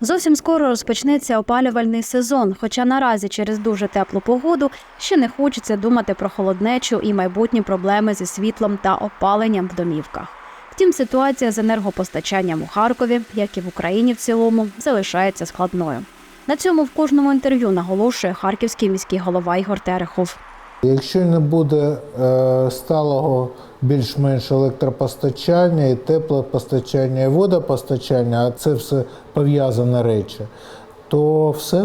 Зовсім скоро розпочнеться опалювальний сезон. Хоча наразі через дуже теплу погоду ще не хочеться думати про холоднечу і майбутні проблеми зі світлом та опаленням в домівках. Втім, ситуація з енергопостачанням у Харкові, як і в Україні в цілому, залишається складною. На цьому в кожному інтерв'ю наголошує харківський міський голова Ігор Терехов. Якщо не буде е, сталого більш-менш електропостачання, і теплопостачання, і водопостачання, а це все пов'язані речі, то все.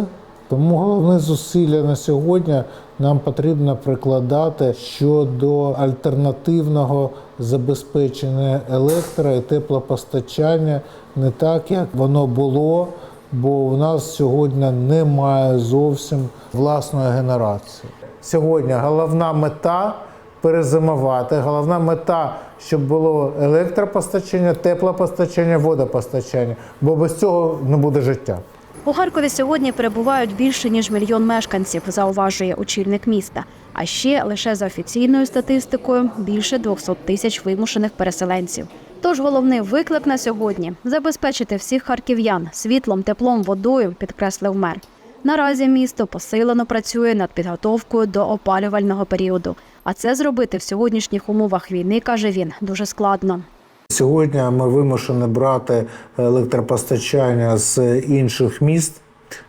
Тому головне зусилля на сьогодні нам потрібно прикладати щодо альтернативного забезпечення електро і теплопостачання не так, як воно було, бо у нас сьогодні немає зовсім власної генерації. Сьогодні головна мета перезимувати. Головна мета, щоб було електропостачання, теплопостачання, водопостачання, бо без цього не буде життя. У Харкові сьогодні перебувають більше ніж мільйон мешканців, зауважує очільник міста. А ще лише за офіційною статистикою більше 200 тисяч вимушених переселенців. Тож головний виклик на сьогодні забезпечити всіх харків'ян світлом, теплом, водою, підкреслив мер. Наразі місто посилено працює над підготовкою до опалювального періоду. А це зробити в сьогоднішніх умовах війни, каже він, дуже складно. Сьогодні ми вимушені брати електропостачання з інших міст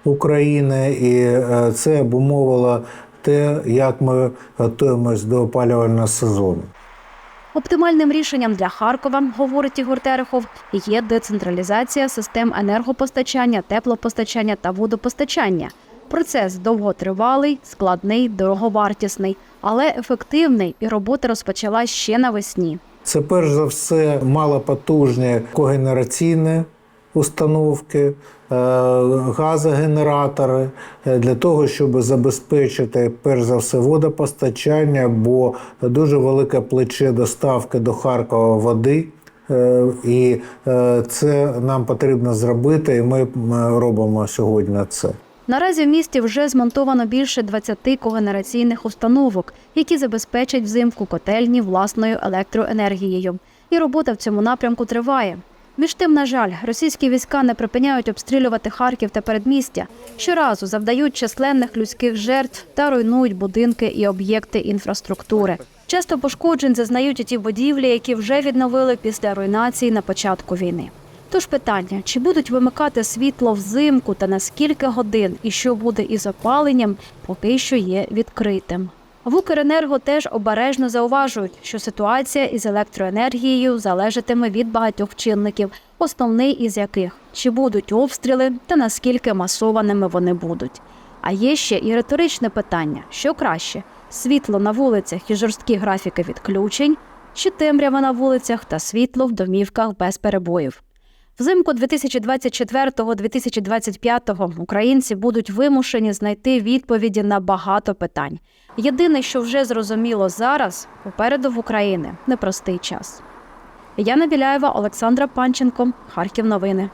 України, і е, це обумовило те, як ми готуємось до опалювального сезону. Оптимальним рішенням для Харкова, говорить Ігор Терехов, є децентралізація систем енергопостачання, теплопостачання та водопостачання. Процес довготривалий, складний, дороговартісний, але ефективний, і робота розпочалась ще навесні. Це перш за все малопотужні когенераційні установки, е, газогенератори е, для того, щоб забезпечити перш за все водопостачання, бо дуже велике плече доставки до Харкова води. Е, І це нам потрібно зробити, і ми робимо сьогодні це. Наразі в місті вже змонтовано більше 20 когенераційних установок, які забезпечать взимку котельні власною електроенергією. І робота в цьому напрямку триває. Між тим, на жаль, російські війська не припиняють обстрілювати Харків та передмістя. Щоразу завдають численних людських жертв та руйнують будинки і об'єкти інфраструктури. Часто пошкоджень зазнають і ті будівлі, які вже відновили після руйнації на початку війни. Тож питання, чи будуть вимикати світло взимку та на скільки годин, і що буде із опаленням, поки що є відкритим. В Укренерго теж обережно зауважують, що ситуація із електроенергією залежатиме від багатьох чинників, основний із яких чи будуть обстріли та наскільки масованими вони будуть. А є ще і риторичне питання: що краще світло на вулицях і жорсткі графіки відключень, чи темрява на вулицях та світло в домівках без перебоїв. Взимку 2024-2025 українці будуть вимушені знайти відповіді на багато питань. Єдине, що вже зрозуміло зараз, попереду в України непростий час. Яна Біляєва, Олександра Панченко, Харків. Новини.